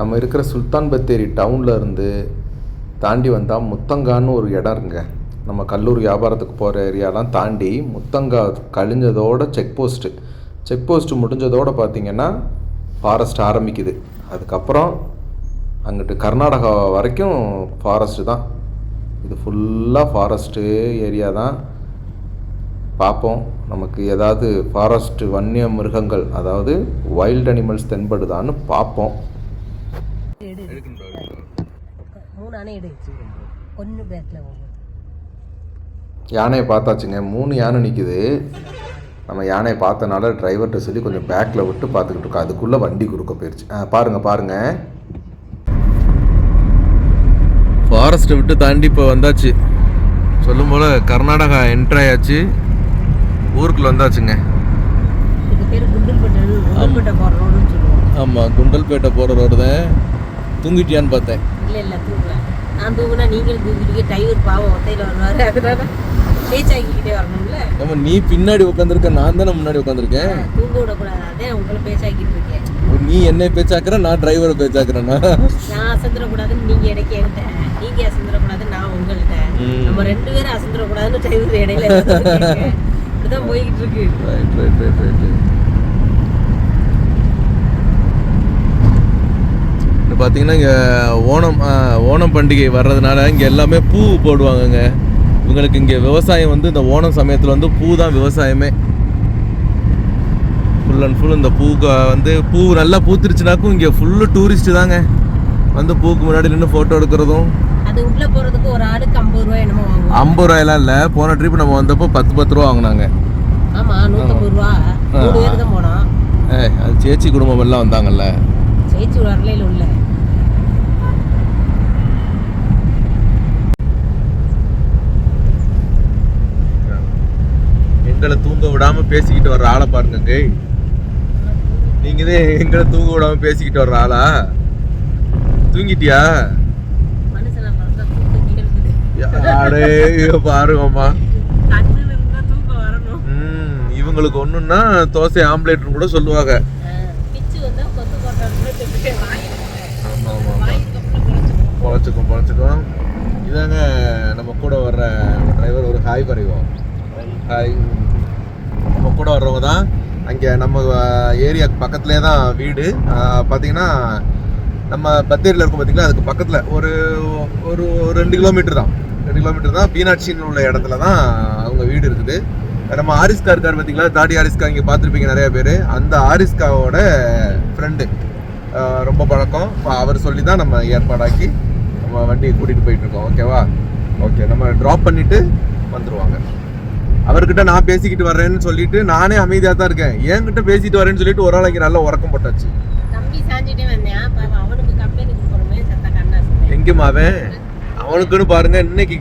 நம்ம இருக்கிற சுல்தான் பத்தேரி டவுனில் இருந்து தாண்டி வந்தால் முத்தங்கான்னு ஒரு இடம் இருக்குங்க. நம்ம கல்லூர் வியாபாரத்துக்கு போகிற ஏரியாலாம் தாண்டி முத்தங்கா கழிஞ்சதோட செக் போஸ்ட்டு செக் போஸ்ட்டு முடிஞ்சதோடு பார்த்தீங்கன்னா ஃபாரஸ்ட் ஆரம்பிக்குது. அதுக்கப்புறம் அங்கிட்டு கர்நாடகா வரைக்கும் ஃபாரஸ்ட்டு தான். இது ஃபுல்லாக ஃபாரஸ்ட்டு ஏரியா தான். பார்ப்போம் நமக்கு ஏதாவது ஃபாரஸ்ட் வன்னிய மிருகங்கள் அதாவது வைல்ட் அனிமல்ஸ் தென்படுதான்னு பார்ப்போம் எடு அணை எடு. ஒன்று பேக்கில் போகும் யானையை பார்த்தாச்சுங்க. மூணு யானை நிற்குது நம்ம யானையை பார்த்தனால டிரைவர்கிட்ட சொல்லி கொஞ்சம் பேக்கில் விட்டு பார்த்துக்கிட்டு இருக்கோம். அதுக்குள்ளே வண்டி குறுக்க போயிடுச்சு ஆ பாருங்கள் பாருங்கள் ஃபாரஸ்ட்டை விட்டு தாண்டி இப்போ வந்தாச்சு. சொல்லும் போல் கர்நாடகா என்ட்ரி ஆயாச்சு ஊருக்குள்ள வந்தாச்சுங்க. ஆமாம் குண்டல்பேட்டை போகிற ரோடு தான். தூங்கிட்டியான்னு பார்த்தேன். இல்லை இல்லை தூங்கல. நான் தூங்குனா நீங்களும் தூங்கிட்டீங்க டிரைவர் பாவம் ஒத்தையில் வருவார். அதனால பேச்சாக்கிக்கிட்டே வரணும்ல. நம்ம நீ பின்னாடி உட்காந்துருக்க நான் தானே முன்னாடி உட்காந்துருக்கேன் தூங்க விடக்கூடாது அதே உங்களை பேச்சாக்கிட்டு இருக்கேன். நீ என்னை பேச்சாக்குற நான் டிரைவரை பேச்சாக்குறேன்னா நான் அசந்துடக்கூடாதுன்னு நீங்கள் இடைக்க என்கிட்ட நீங்கள் அசந்துடக்கூடாதுன்னு நான் உங்கள்கிட்ட. நம்ம ரெண்டு பேரும் அசந்துடக்கூடாதுன்னு டிரைவர் இடையில இப்படிதான் போய்கிட்டு இருக்கு. ரைட் ரைட் ரைட் ரைட் பார்த்தீங்கன்னா இங்கே ஓணம் ஓணம் பண்டிகை வர்றதுனால இங்கே எல்லாமே பூ போடுவாங்கங்க. இவங்களுக்கு இங்கே விவசாயம் வந்து இந்த ஓணம் சமயத்தில் வந்து பூ தான் விவசாயமே. ஃபுல் அண்ட் ஃபுல் இந்த பூ வந்து பூ நல்லா பூத்துருச்சுனாக்கும் இங்கே ஃபுல்லு டூரிஸ்ட்டு தாங்க. வந்து பூக்கு முன்னாடி நின்று ஃபோட்டோ எடுக்கிறதும். அது உள்ள போறதுக்கு ஒரு ஆளுக்கு ஐம்பது ரூபாய் என்னமோ வாங்குவோம் ஐம்பது ரூபாயெல்லாம் இல்லை. போன ட்ரிப் நம்ம வந்தப்போ பத்து பத்து ரூபா வாங்கினாங்க. ஆமா நூத்தம்பது ரூபா. மூணு பேர் தான் போனோம். ஏ அது சேச்சி குடும்பம் எல்லாம் வந்தாங்கல்ல. சேச்சி வரலையில உள்ள எங்களை தூங்க விடாம பேசிக்கிட்டு வர்ற ஆளை பாருங்க நீங்க தான் எங்களை தூங்க விடாம பேசிக்கிட்டு வர்ற ஆளா? தூங்கிட்டியா? பாருங்கம்மா. இவங்களுக்கு ஒண்ணுன்னா தோசை ஆம்லேட்னு கூட சொல்லுவாங்க. பொழைச்சிக்கும் பொழைச்சிக்கும் இதாங்க நம்ம கூட வர்ற டிரைவர் ஒரு ஹாய் பறைவோம் ஹாய் நம்ம கூட வர்றவங்க தான். அங்கே நம்ம ஏரியாவுக்கு பக்கத்துலேயே தான் வீடு. பார்த்தீங்கன்னா நம்ம பத்தேரியில் இருக்கும் பார்த்தீங்கன்னா அதுக்கு பக்கத்தில். ஒரு ஒரு ரெண்டு கிலோமீட்டர் தான். ரெண்டு கிலோமீட்டர் தான். பீனாட்சின்னு உள்ள இடத்துல தான் அவங்க வீடு இருக்குது. நம்ம ஆரிஸ்கா இருக்கார் பார்த்தீங்களா தாடி ஆரிஸ்கா இங்கே பார்த்துருப்பீங்க நிறைய பேர். அந்த ஆரிஸ்காவோட ஃப்ரெண்டு ரொம்ப பழக்கம். அவர் சொல்லி தான் நம்ம ஏற்பாடாக்கி நம்ம வண்டியை கூட்டிகிட்டு போயிட்டு இருக்கோம். ஓகேவா ஓகே நம்ம ட்ராப் பண்ணிவிட்டு வந்துடுவாங்க அவர்கிட்ட நான் பேசிக்கிட்டு வர்றேன்னு சொல்லிட்டு நானே அமைதியாக தான் இருக்கேன். என்கிட்ட பேசிட்டு வரேன்னு சொல்லிட்டு ஒரு இங்கே நல்ல உறக்கம் போட்டாச்சு. எங்கேயும் அவன்? அவனுக்குன்னு பாருங்க இன்னைக்கு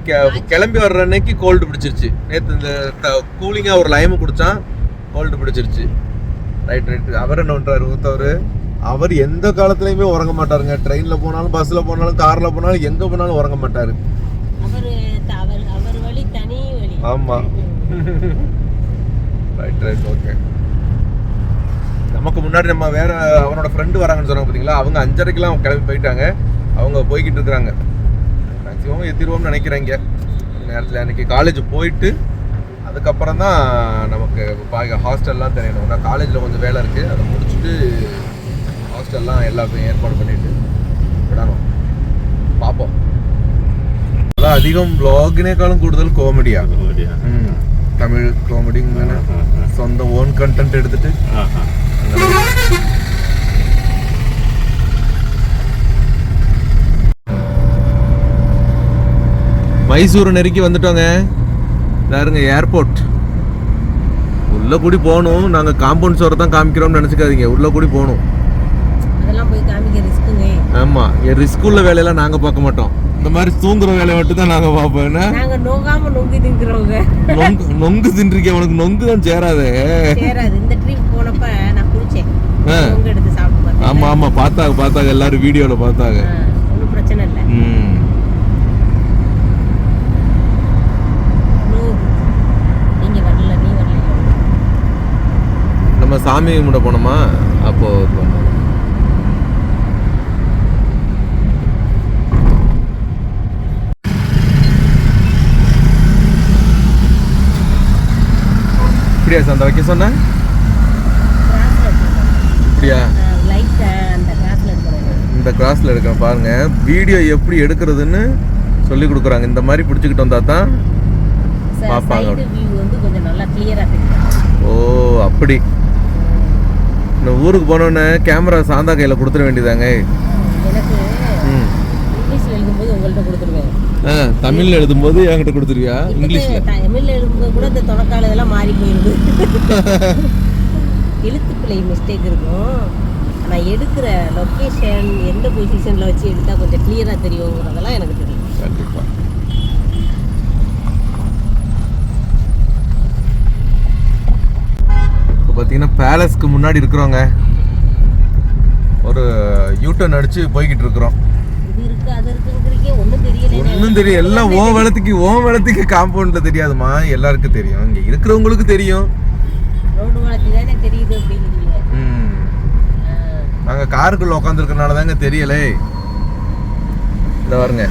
கிளம்பி வர்ற அன்னைக்கு கோல்டு பிடிச்சிருச்சு. நேற்று இந்த கூலிங்காக ஒரு லைமு குடிச்சான் கோல்டு பிடிச்சிருச்சு. ரைட் ரைட் அவர் என்ன பண்றாரு ஊத்தவர்? அவர் எந்த காலத்துலயுமே உறங்க மாட்டாருங்க. ட்ரெயின்ல போனாலும் பஸ்ல போனாலும் கார்ல போனாலும் எங்க போனாலும் உறங்க மாட்டாரு. அவர் ரைட் ரைட் ஓகே நமக்கு முன்னாடி நம்ம வேற அவனோட ஃப்ரெண்டு வராங்கன்னு சொன்னாங்க பார்த்தீங்களா அவங்க அஞ்சரைக்கெல்லாம் கிளம்பி போயிட்டாங்க. அவங்க போய்கிட்டு இருக்கிறாங்க மேக்ஸிமம் எத்திருவோம்னு நினைக்கிறேங்க நேரத்தில் அன்னைக்கு காலேஜ் போயிட்டு அதுக்கப்புறம் தான் நமக்கு பாக்க ஹாஸ்டல்லாம் தெரியணும். நான் காலேஜில் கொஞ்சம் வேலை இருக்குது அதை முடிச்சுட்டு ஹாஸ்டல்லாம் எல்லாமே ஏற்பாடு பண்ணிட்டு விடணும். பார்ப்போம். அதான் அதிகம் வ்ளாகினேக்காളുம் கூடுதல் கோமெடியா ம். தமிழ் കോമഡി ഇങ്ങനെ സ്വന്തം ഓൺ കണ്ടന്റ് എടുത്തിട്ട് மைசூர் நெருக்கி வந்துட்டோங்க பாருங்க ஏர்போர்ட் உள்ள கூடி போகணும் நாங்க காம்பவுண்ட் சோரை தான் காமிக்கிறோம்னு நினைச்சுக்காதீங்க உள்ள கூடி போகணும் அதெல்லாம் போய் காமிக்க ரிஸ்க்குங்க ஆமா ரிஸ்க் உள்ள வேலையெல்லாம் நாங்க பார்க்க மாட்டோம் இந்த மாதிரி தூங்குற வேலையை மட்டும் தான் நாங்க பார்ப்போம். என்ன? நாங்க நோகாம நொங்கு திங்கிறவங்க நொங்கு நொங்கு தின்றிருக்கேன் உனக்கு நொங்கு தான் சேராதே. சேராது. இந்த ட்ரிப் போனப்ப நான் குடிச்சேன் ஆ. நொங்கு எடுத்து சாப்பிட்டு ஆமா ஆமா. பார்த்தாங்க பார்த்தாங்க. எல்லாரும் வீடியோல பார்த்தாங்க. ஒன்றும் பிரச்சனை இல்லை. நம்ம சாமி கும்பிட போனோமா? அப்போ இது பண்ணோம். இப்படியா சந்தா வைக்க சொன்ன? இப்படியா அந்த இந்த கிராஸ்ல எடுக்கிறேன் பாருங்க. வீடியோ எப்படி எடுக்கிறதுன்னு சொல்லி கொடுக்குறாங்க. இந்த மாதிரி பிடிச்சிக்கிட்டு வந்தா தான் தெரியும் ஓ அப்படி. இந்த ஊருக்கு போனோன்னே கேமரா சாந்தா கையில கொடுத்துட வேண்டியதாங்க. எனக்கு ம். இங்கிலீஷ்ல எழுதும்போது உங்கள்ட்ட கொடுத்துருவேன். தமிழ்ல எழுதும்போது என்கிட்ட கொடுத்துருவியா இங்கிலீஷ்ல. தமிழ்ல எழுதும்போது கூட இந்த தொடக்கால இதெல்லாம் மாறி போயிருது. எழுத்துப்பிழை மிஸ்டேக் இருக்கும். ஆனா எடுக்கிற லொக்கேஷன் எந்த பொசிஷன்ல வச்சு எடுத்தா கொஞ்சம் கிளியரா தெரியுங்கிறதெல்லாம் எனக்கு தெரியும். கண்டிப்பா. இப்போ பார்த்தீங்கன்னா பேலஸ்க்கு முன்னாடி இருக்கிறோங்க ஒரு யூட்டர்ன் அடிச்சு போய்கிட்டு இருக்கிறோம். ஒன்றும் தெரியும் எல்லாம் ஓ வளத்துக்கு ஓ வளத்துக்கு காம்பவுண்ட்ல தெரியாதுமா எல்லாருக்கும் தெரியும். இங்க இருக்கிறவங்களுக்கு தெரியும். ரோடு வளர்ச்சி தானே தெரியுது அப்படிங்கிறீங்க. ம். ஆ, நாங்க காருக்குள்ள உட்காந்துருக்கனால தாங்க தெரியலே. இந்த பாருங்க.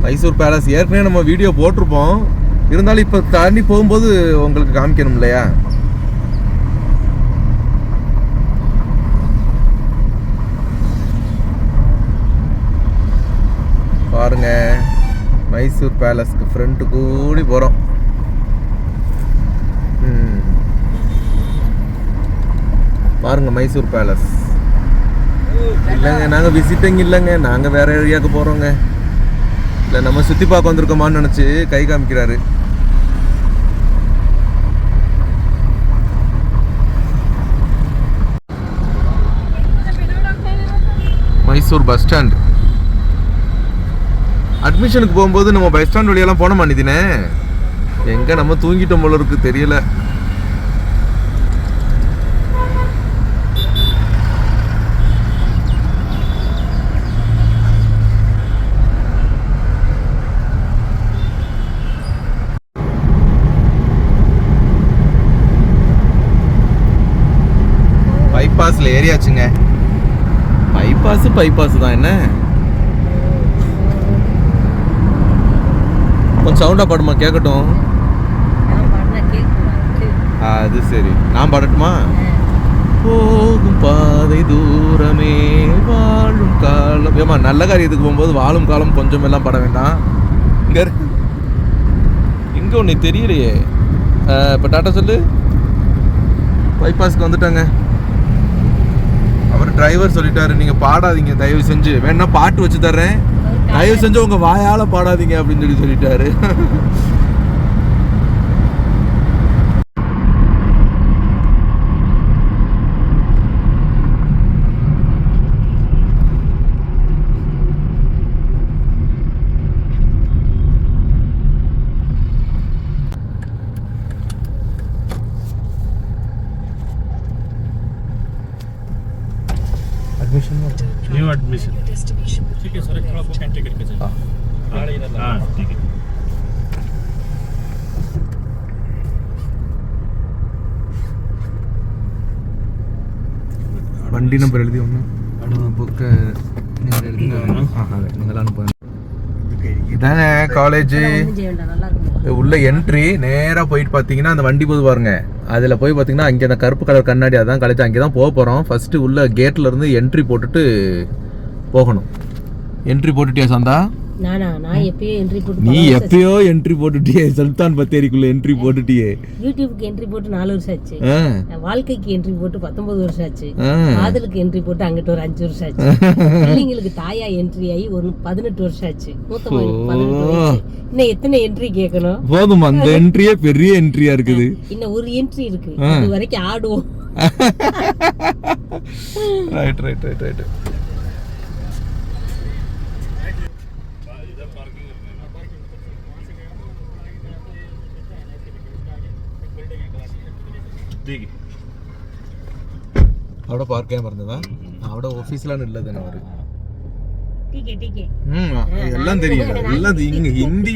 மைசூர் பேலஸ். ஏற்கனவே நம்ம வீடியோ போட்டிருப்போம். இருந்தாலும் இப்போ தாண்டி போகும்போது உங்களுக்கு காமிக்கணும் இல்லையா? பாருங்க. மைசூர் பேலஸ்க்கு ஃப்ரெண்ட்டு கூடி போகிறோம் பாருங்க மைசூர் பேலஸ். இல்லைங்க நாங்கள் விசிட்டிங் இல்லைங்க. நாங்கள் வேற ஏரியாவுக்கு போகிறோங்க இல்லை நம்ம சுற்றி பார்க்க வந்திருக்கோமான்னு நினச்சி கை காமிக்கிறாரு. Mysore bus stand. அட்மிஷனுக்கு போகும்போது நம்ம பஸ் ஸ்டாண்ட் வழியெல்லாம் போன மாட்டேதினே எங்கே நம்ம தூங்கிட்டோம் போல இருக்கு தெரியல. பைபாஸ்ல ஏறியாச்சுங்க. பைபாஸ் பைபாஸ் தான் என்ன? கொஞ்சம் சவுண்டா பாடுமா? கேட்கட்டும் அது சரி. நான் பாடட்டுமா? போகும் பாதை தூரமே வாழும் காலம். ஏமா நல்ல காரியத்துக்கு போகும்போது வாழும் காலம் கொஞ்சம் எல்லாம் பட வேண்டாம். இங்க. இங்க ஒன்று தெரியலையே. இப்போ டாட்டா சொல்லு. பைபாஸ்க்கு வந்துட்டாங்க. அவர் டிரைவர் சொல்லிட்டாரு நீங்க பாடாதீங்க தயவு செஞ்சு. வேணா பாட்டு வச்சு தர்றேன். தயவு செஞ்சு உங்க வாயால பாடாதீங்க அப்படின்னு சொல்லி சொல்லிட்டாரு. ಅಡ್ಮಿಷನ್ ನ್ಯೂ ಅಡ್ಮಿಷನ್ ठीक है सर थोड़ा वो कैंटे करके चलिए हाँ हाँ ठीक है വണ്ടി നമ്പർ എഴുതി ഒന്ന് ബുക്ക് നിങ്ങൾ എഴുതി അതെ നിങ്ങൾ അനുഭവം ഇതാണ് കോളേജ് உள்ள என்ட்ரி நேராக போயிட்டு பார்த்தீங்கன்னா அந்த வண்டி போது பாருங்க. அதில் போய் பார்த்தீங்கன்னா அங்கே அந்த கருப்பு கலர் கண்ணாடி அதான் கழிச்சு அங்கே தான் போக போகிறோம் ஃபஸ்ட்டு உள்ள கேட்டில் இருந்து என்ட்ரி போட்டுட்டு போகணும். என்ட்ரி போட்டுட்டியா சந்தா? நானா? நான் எப்பயோ என்ட்ரி போட்டு நீ எப்பயோ என்ட்ரி போட்டுட்டியே சுல்தான் பத்தேரிக்குள்ள என்ட்ரி போட்டுட்டியே. யூடியூப்க்கு என்ட்ரி போட்டு நாலு வருஷம் ஆச்சு. வாழ்க்கைக்கு என்ட்ரி போட்டு பத்தொன்பது வருஷம் ஆச்சு. காதலுக்கு என்ட்ரி போட்டு அங்கிட்டு ஒரு அஞ்சு வருஷம் ஆச்சு. பிள்ளைங்களுக்கு தாயா என்ட்ரி ஆகி ஒரு பதினெட்டு வருஷம் ஆச்சு. மூத்த இன்னும் எத்தனை என்ட்ரி கேட்கணும்? போதும் அந்த என்ட்ரியே பெரிய என்ட்ரியா இருக்குது. இன்னும் ஒரு என்ட்ரி இருக்கு. அது வரைக்கும் ஆடுவோம். ரைட் ரைட் ரைட் ரைட் അവിടെ പാർക്ക് ചെയ്യാൻ പറഞ്ഞതാ? അവിടെ ഓഫീസിലാണ് ഉള്ളത് അവർ എല്ലാം തെരിയാ എല്ലാം ഹിന്ദി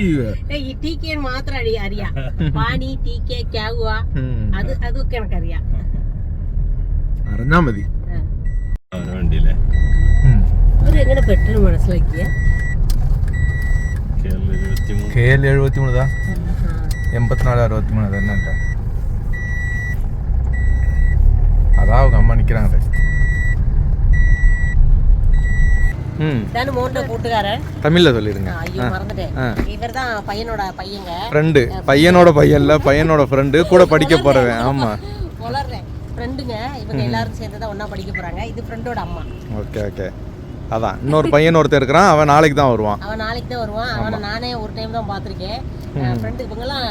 ടി കെ മാത്രം അറിയാം. പാനി ടി കെ ക്യാവുക അത് അതൊക്കെ എനിക്കറിയാം. അറിഞ്ഞാ മതി. അവരെങ്ങനെ പെട്ടെന്ന് മനസ്സിലാക്കിയ? കെ എൽ എഴുപത്തി മൂന്ന് എൺപത്തിനാല് അറുപത്തി മൂന്ന് തന്നെ அதான் அவங்க அம்மா நிற்கிறாங்க ம். தானு மோட்டோ கூட்டுக்காரன். தமிழில் ஐயோ மறந்துட்டேன். தான் பையனோட பையங்க. ஃப்ரெண்டு பையனோட பையன்ல பையனோட ஃப்ரெண்டு கூட படிக்க போறவன். ஆமாம் வளர்றேன். ஃப்ரெண்டுங்க இவங்க எல்லாரும் சேர்ந்து தான் ஒண்ணா படிக்க போறாங்க. இது ஃப்ரெண்டோட அம்மா. Okay okay. அதான். இன்னொரு பையன் ஒருத்தன் இருக்கிறான். அவன் நாளைக்கு தான் வருவான். அவன் நாளைக்கு தான் வருவான். அவனை நானே ஒரு டைம் தான் பார்த்துருக்கேன். ஃப்ரெண்டு இவங்கெல்லாம்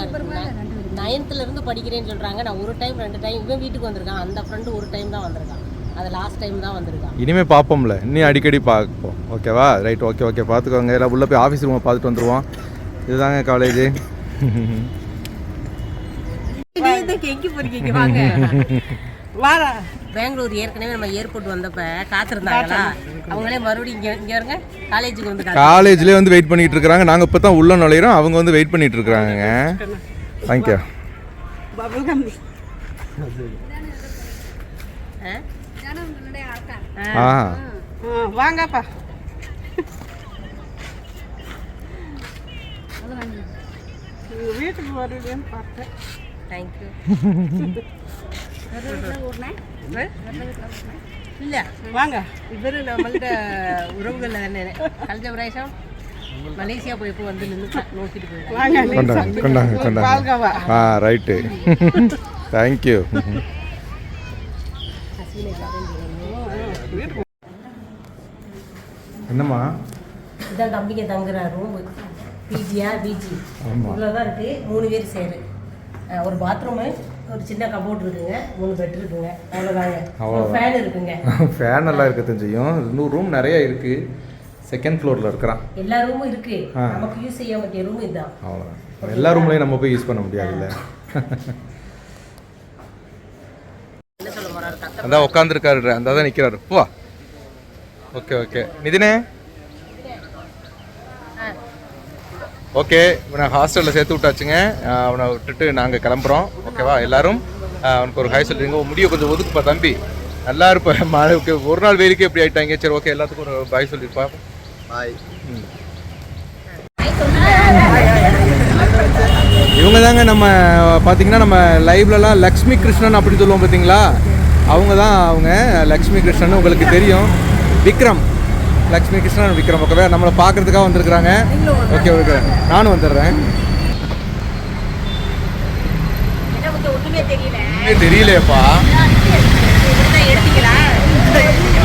நைன்த்துல இருந்து படிக்கிறேன்னு சொல்றாங்க. நான் ஒரு டைம் ரெண்டு டைம் இவன் வீட்டுக்கு வந்திருக்கான். அந்த ஃப்ரெண்டு ஒரு டைம் தான் வந்திருக்கான். அது லாஸ்ட் டைம் தான் வந்திருக்கான். இனிமே பார்ப்போம்ல இன்னும் அடிக்கடி பார்ப்போம் ஓகேவா ரைட் ஓகே ஓகே பார்த்துக்கோங்க எல்லாம் உள்ளே போய் ஆஃபீஸ் ரூமை பார்த்துட்டு வந்துடுவோம் இதுதாங்க காலேஜ் பெங்களூர் ஏற்கனவே நம்ம ஏர்போர்ட் வந்தப்ப காத்திருந்தாங்களா? அவங்களே மறுபடியும் இங்க இங்க இருங்க காலேஜுக்கு வந்து காலேஜ்லேயே வந்து வெயிட் பண்ணிட்டு இருக்கிறாங்க. நாங்கள் இப்போ தான் உள்ளே நுழையிறோம். அவங்க வந்து வெயிட் பண்ணிட்டு இருக்கிறாங்க. தேங்க்யூ ஆ? ஆ வாங்கப்பா வீட்டுக்கு வருவேன்னு பார்த்தேன் தேங்க்யூ இல்ல வாங்க இவரு நம்மள்ட்ட உறவுகள் தானே கல்ஜ பிரேசம் மலேசியா போய் இப்போ வந்து நின்று நோக்கிட்டு போயிருக்காங்க வாங்க கொண்டாங்க ஆ ரைட்டு. தேங்க்யூ என்னம்மா? இதான் தம்பிக்கு தங்குற ரூம் பிஜியா பிஜி ஆமா. இவ்வளோதான் இருக்கு. மூணு பேர் சேரு. ஒரு பாத்ரூமு ஒரு சின்ன கபோர்ட் இருக்குங்க. மூணு பெட் இருக்குங்க. அவ்வளோதாங்க. ஃபேன் இருக்குங்க. ஃபேன் எல்லாம் இருக்கத்தான் செய்யும் இன்னும் ரூம் நிறைய இருக்கு. செகண்ட் ஃப்ளோரில் இருக்கிறான். எல்லா ரூமும் இருக்கு. நமக்கு யூஸ் செய்ய வேண்டிய ரூம் இதுதான். அவ்வளோதான் எல்லா ரூம்லையும் நம்ம போய் யூஸ் பண்ண முடியாதுல்ல. அதான் உட்காந்துருக்காரு அந்த தான் நிற்கிறாரு போ. Okay okay. நிதினே ஓகே இவனை ஹாஸ்டலில் சேர்த்து விட்டாச்சுங்க. அவனை விட்டுட்டு நாங்கள் கிளம்புறோம். ஓகேவா எல்லாரும்? அவனுக்கு ஒரு ஹாய் சொல்றீங்க முடிய கொஞ்சம் ஒதுக்குப்பா தம்பி. நல்லா இருப்ப மழைக்கு ஒரு நாள் வெயிலுக்கு எப்படி ஆயிட்டாங்க. சரி ஓகே எல்லாத்துக்கும் ஒரு பாய் சொல்லிருப்பா பாய் இவங்க தாங்க நம்ம பார்த்தீங்கன்னா நம்ம லைவ்லலாம் லக்ஷ்மி கிருஷ்ணன் அப்படின்னு சொல்லுவோம் பார்த்தீங்களா அவங்க தான் அவங்க. லக்ஷ்மி கிருஷ்ணன் உங்களுக்கு தெரியும். விக்ரம். லக்ஷ்மி கிருஷ்ணன் விக்ரம். ஓகேவா? நம்மளை பார்க்கறதுக்காக வந்திருக்கிறாங்க. Okay okay. நானும் வந்துடுறேன். தெரியலையேப்பா.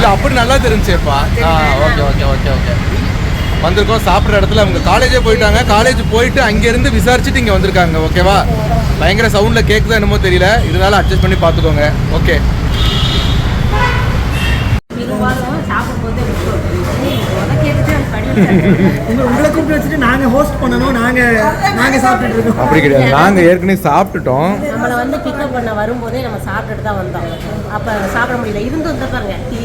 இல்லை அப்படி நல்லா தெரிஞ்சேப்பா ஆ ஓகே ஓகே ஓகே ஓகே வந்திருக்கோம் சாப்பிட்ற இடத்துல அவங்க காலேஜே போயிட்டாங்க. காலேஜ் போயிட்டு அங்கேருந்து விசாரிச்சுட்டு இங்கே வந்திருக்காங்க ஓகேவா பயங்கர சவுண்டில் கேட்குதா என்னமோ தெரியல. இதனால அட்ஜஸ்ட் பண்ணி பார்த்துக்கோங்க ஓகே பெரும்பாலும் சாப்பிடும்போது உதக்கிட்டு படி உங்க உங்களை கூப்பிட்டு வச்சுட்டு நாங்க ஹோஸ்ட் பண்ணணும் நாங்க நாங்க சாப்பிட்டுட்டு இருக்கோம். அப்படி கிடையாது. நாங்கள் ஏற்கனவே சாப்பிட்டுட்டோம். நம்மளை வந்து பிக்கப் பண்ண வரும்போதே நம்ம சாப்பிட்டுட்டு தான் வந்தோம். அப்போ சாப்பிட முடியல. இருந்து வந்து பாருங்க டீ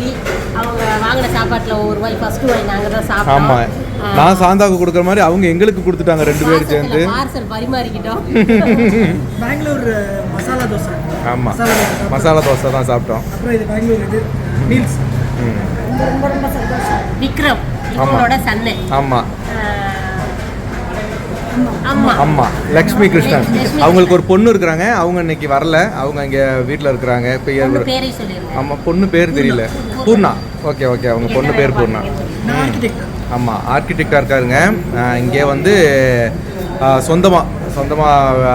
அவங்க வாங்கின சாப்பாட்டில் ஒரு ரூபாய் ஃபர்ஸ்ட் வாய் நாங்கள் தான் சாப்பிட்டோம். ஆமாம் நான் சாந்தாவுக்கு கொடுக்குற மாதிரி அவங்க எங்களுக்கு கொடுத்துட்டாங்க ரெண்டு பேரும் சேர்ந்து. பார்சல் பரிமாறிக்கிட்டோம். பெங்களூர் மசாலா தோசை. ஆமாம் மசாலா தோசை தான் சாப்பிட்டோம். அப்புறம் இது பெங்களூர் இது மீல்ஸ். ரொம்ப ரொம்ப சந்தோஷம். விக்ரம். இவங்களோட சன்னு. அம்மா. ஆமாம் லக்ஷ்மி கிருஷ்ணன். அவங்களுக்கு ஒரு பொண்ணு இருக்கிறாங்க. அவங்க இன்னைக்கு வரல. அவங்க இங்கே வீட்டில் இருக்கிறாங்க. இப்போ ஆமாம் பொண்ணு பேர் தெரியல. பூர்ணா. Okay okay. அவங்க பொண்ணு பேர் பூர்ணா. ஆமாம் ஆர்கிடெக்டாக இருக்காருங்க. இங்கே வந்து சொந்தமாக சொந்தமாக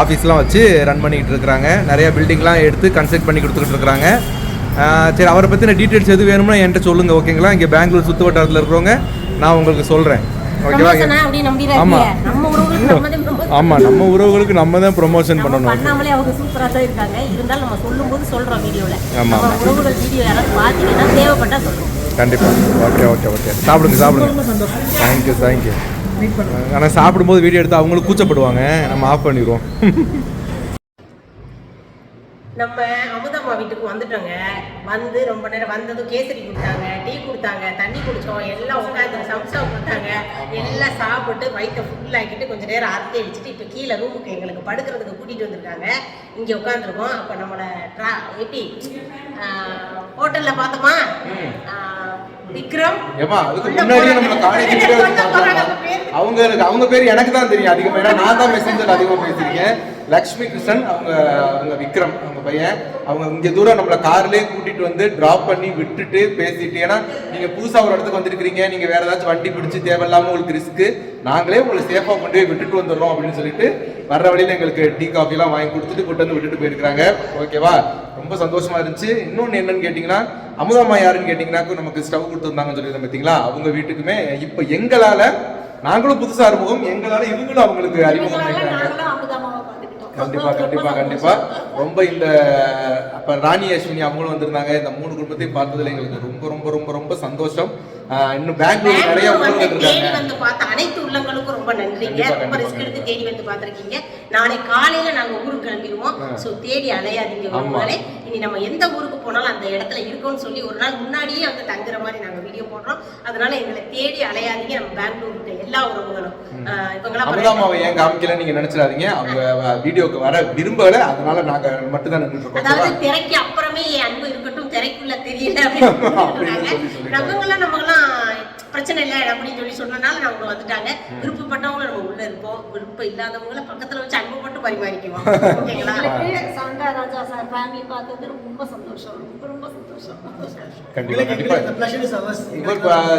ஆஃபீஸ்லாம் வச்சு ரன் பண்ணிக்கிட்டு இருக்கிறாங்க. நிறைய பில்டிங்லாம் எடுத்து கன்ஸ்ட்ரக்ட் பண்ணி கொடுத்துக்கிட்டு இருக்கிறாங்க. சரி அவரை பற்றின டீட்டெயில்ஸ் எது வேணும்னா என்கிட்ட சொல்லுங்கள் ஓகேங்களா? இங்கே பெங்களூர் சுற்று வட்டாரத்தில் இருக்கிறவங்க நான் உங்களுக்கு சொல்கிறேன் ஓகேவா ப்ரமோஷனா அப்படி நம்பிடாதீங்க ஆமா. நம்ம உறவுகளுக்கு நம்ம தான் promotion. ஆமாம் நம்ம உறவுகளுக்கு நம்ம தான் ப்ரொமோஷன் பண்ணணும். பண்ணாமலே அவங்க சூப்பரா தான் இருக்காங்க. இருந்தாலும் நம்ம சொல்லும்போது சொல்றோம் வீடியோல. ஆமா. நம்ம உறவுகள் வீடியோ யாராவது பார்த்தீங்கன்னா கண்டிப்பாக ஓகே ஓகே ஓகே சாப்பிடுங்க சாப்பிடுங்க. தேங்க்யூ தேங்க்யூ ஆனால் சாப்பிடும்போது வீடியோ எடுத்து அவங்களும் கூச்சப்படுவாங்க. நம்ம ஆஃப் பண்ணிடுவோம். நம்ம அமுதம்மா வீட்டுக்கு வந்துட்டோங்க. வந்து ரொம்ப நேரம் வந்ததும் கேசரி கொடுத்தாங்க டீ கொடுத்தாங்க தண்ணி குடிச்சோம் எல்லாம் உட்காந்து சம்சா கொடுத்தாங்க. எல்லாம் சாப்பிட்டு வயிற்றை ஃபுல்லாக்கிட்டு கொஞ்ச நேரம் அரட்டை அடிச்சுட்டு இப்போ கீழே ரூமுக்கு எங்களுக்கு படுக்கிறதுக்கு கூட்டிகிட்டு வந்திருக்காங்க. இங்கே உட்காந்துருக்கோம் அப்போ நம்மளை ட்ரா எப்படி ஹோட்டலில் பார்த்தோமா? விக்ரம். ஏமா அதுக்கு முன்னாடியே நம்ம காலேஜ் அவங்களுக்கு அவங்க பேர் எனக்கு தான் தெரியும் அதிகமா. ஏன்னா நான் தான் மெசேஞ்சர் அதிகமா பேசியிருக்கேன். லக்ஷ்மி கிருஷ்ணன் அவங்க அவங்க விக்ரம் அவங்க பையன். அவங்க இங்கே தூரம் நம்மளை கார்லேயே கூட்டிகிட்டு வந்து ட்ராப் பண்ணி விட்டுட்டு பேசிட்டு. ஏன்னா நீங்கள் புதுசாக ஒரு இடத்துக்கு வந்துருக்கிறீங்க. நீங்கள் வேறு ஏதாச்சும் வண்டி பிடிச்சி தேவையில்லாமல் உங்களுக்கு ரிஸ்க்கு நாங்களே உங்களை சேஃபாக கொண்டு போய் விட்டுட்டு வந்துடுறோம் அப்படின்னு சொல்லிட்டு வர்ற வழியில் எங்களுக்கு டீ காஃபிலாம் வாங்கி கொடுத்துட்டு கொண்டு வந்து விட்டுட்டு போயிருக்கிறாங்க. ஓகேவா ரொம்ப சந்தோஷமாக இருந்துச்சு. இன்னொன்று என்னன்னு கேட்டிங்கன்னா அமுதம்மா யாருன்னு கேட்டீங்கன்னாக்கும் நமக்கு ஸ்டவ் கொடுத்துருந்தாங்கன்னு சொல்லி பார்த்தீங்களா அவங்க வீட்டுக்குமே. இப்போ எங்களால் நாங்களும் புதுசாக அறிமுகம் எங்களால் இவங்களும் அவங்களுக்கு அறிமுகம் பண்ணிக்கிறாங்க கண்டிப்பா கண்டிப்பா கண்டிப்பா. ரொம்ப இந்த அப்ப ராணி அஸ்வினி அவங்களும் வந்திருந்தாங்க. இந்த மூணு குடும்பத்தையும் பார்த்ததுல எங்களுக்கு ரொம்ப ரொம்ப ரொம்ப ரொம்ப சந்தோஷம். இன்னும் பெங்களூர் நிறைய வந்து இருக்காங்க. பார்த்த அனைத்து உள்ளங்களுக்கும் ரொம்ப நன்றிங்க. ரொம்ப. ரிஸ்க் எடுத்து தேடி வந்து பார்த்திருக்கீங்க. நாளை காலையில நாங்க ஊருக்கு கிளம்பிடுவோம். சோ தேடி அலையாதீங்க. உங்களே இனி நம்ம எந்த ஊருக்கு போனாலும் அந்த இடத்துல இருக்கோம்னு சொல்லி ஒரு நாள் முன்னாடியே வந்து தங்குற மாதிரி நாங்க வீடியோ போடுறோம். அதனால எங்களை தேடி அலையாதீங்க. நம்ம பெங்களூர் இருக்க எல்லா உறவுகளும். ஏன் காமிக்கல நீங்க நினைச்சிடாதீங்க. அவங்க வீடியோக்கு வர விரும்பல. அதனால நாங்க மட்டும் தான் அதாவது? திரைக்கு அப்புறமே என் அன்பு இருக்கட்டும் திரைக்குள்ள தெரியல அப்படின்னு. நம்மங்கெல்லாம் நம்மங்கெல்லாம் பிரச்சனை இல்லை அப்படின்னு சொல்லி சொன்னனால அவங்க வந்துட்டாங்க. விருப்பப்பட்டவங்க இருப்போம். விருப்பம் இல்லாதவங்கள பக்கத்துல வச்சு அன்பு மட்டும் பரிமாறிக்குவோம். ஓகேங்களா? சண்டா ராஜா சார் ஃபேமிலி பார்த்தது ரொம்ப சந்தோஷம். ரொம்ப ரொம்ப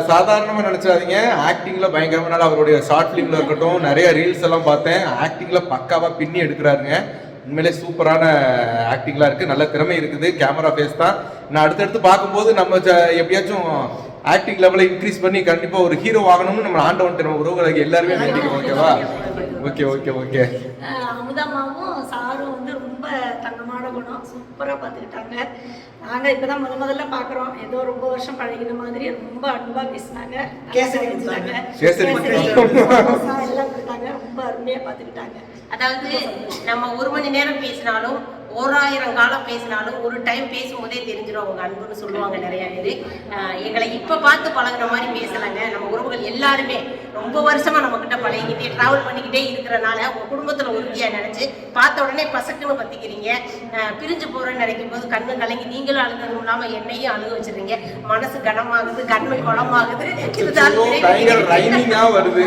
சாதாரணமா நினைச்சாதீங்க ஆக்டிங்ல பயங்கரமா நாள் அவருடைய ஷார்ட் ஃபிலிம்ல இருக்கட்டும் நிறைய ரீல்ஸ் எல்லாம் பார்த்தேன். ஆக்டிங்ல பக்காவா பின்னி எடுக்கிறாருங்க. உண்மையிலே சூப்பரான ஆக்டிங்லாம் இருக்கு. நல்ல திறமை இருக்குது. கேமரா ஃபேஸ் தான். நான் அடுத்தடுத்து பார்க்கும்போது நம்ம ஜ- எப்படியாச்சும் ஆக்டிங் லெவலை இன்க்ரீஸ் பண்ணி கண்டிப்பா ஒரு ஹீரோ ஆகணும்னு நம்ம ஆண்டவன் நம்ம உறவுகளுக்கு எல்லாருமே வேண்டிக்கோம் ஓகேவா ஓகே ஓகே ஓகே அஹ் அமுதம்மாவும் சாரும் வந்து ரொம்ப தங்கமான குணம். சூப்பராக பார்த்துக்கிட்டாங்க. நாங்கள் இப்போ தான் முத முதல்ல பார்க்குறோம். ஏதோ ரொம்ப வருஷம் பழகின மாதிரி ரொம்ப அன்பாக பேசினாங்க. கேசரி கொடுத்தாங்க கேசரி எல்லாம் கொடுத்தாங்க. ரொம்ப அருமையாக பார்த்துக்கிட்டாங்க. அதாவது நம்ம ஒரு மணி நேரம் பேசினாலும் ஓராயிரம் காலம் பேசினாலும் ஒரு டைம் பேசும்போதே தெரிஞ்சிடும் அவங்க அன்புன்னு சொல்லுவாங்க நிறைய பேர். எங்களை இப்போ பார்த்து பழகுற மாதிரி பேசலைங்க. நம்ம உறவுகள் எல்லாருமே ரொம்ப வருஷமா நம்ம கிட்ட பழகிக்கிட்டே டிராவல் பண்ணிக்கிட்டே இருக்கிறனால உங்க குடும்பத்துல உறுதியா நினைச்சு பார்த்த உடனே பசக்குன்னு பத்திக்கிறீங்க. பிரிஞ்சு போறேன்னு நினைக்கும் போது கண்ணு கலங்கி நீங்களும் அழுகிறது இல்லாம என்னையும் அழுக வச்சிருங்க மனசு கனமாகுது கண்ணு குளமாகுது. வருது.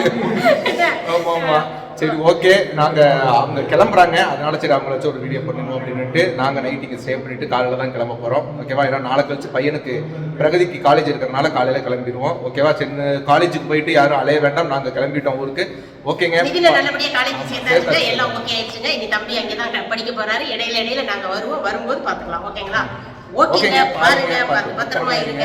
சரி ஓகே. நாங்க அவங்க கிளம்புறாங்க. அதனால சரி அவங்கள வச்சு ஒரு வீடியோ பண்ணணும் அப்படின்னுட்டு நாங்க நைட் இங்க ஸ்டே பண்ணிட்டு காலையில தான் கிளம்ப போறோம். ஓகேவா? ஏன்னா நாளை கழிச்சு பையனுக்கு பிரகதிக்கு காலேஜ் இருக்கிறனால காலையில கிளம்பிடுவோம். ஓகேவா சரி காலேஜுக்கு போயிட்டு யாரும் அலைய வேண்டாம். நாங்க கிளம்பிட்டோம் ஊருக்கு. ஓகேங்க எல்லாம் ஓகே ஆயிடுச்சுங்க. இனி தம்பி அங்கதான் படிக்க போறாரு. இடையில இடையில நாங்க வருவோம். வரும்போது பாத்துக்கலாம் ஓகேங்களா ஓகேங்க பாருங்க. பத்திரமா இருங்க.